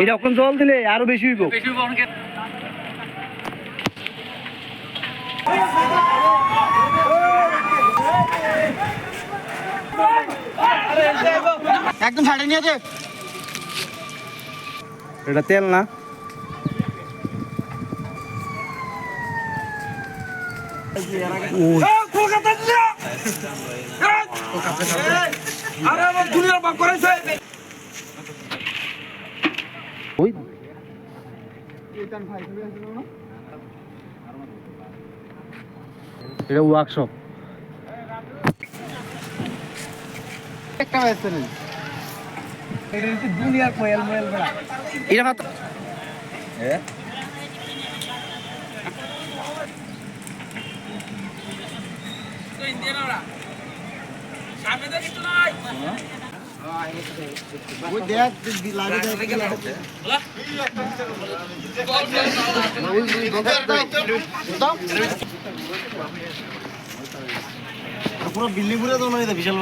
এটা এখন জল দিলে আরও বেশি হইব। একদম ছাড়ে নিয়ে এটা তেল না? আরে আমার দুনিয়ার বাপ করেছে ওই। এটা ওয়ার্কশপ এটা মাত্র। ওই দেখ লাগে দেখ পুরো বিল্ডিং পুরো তো বিশাল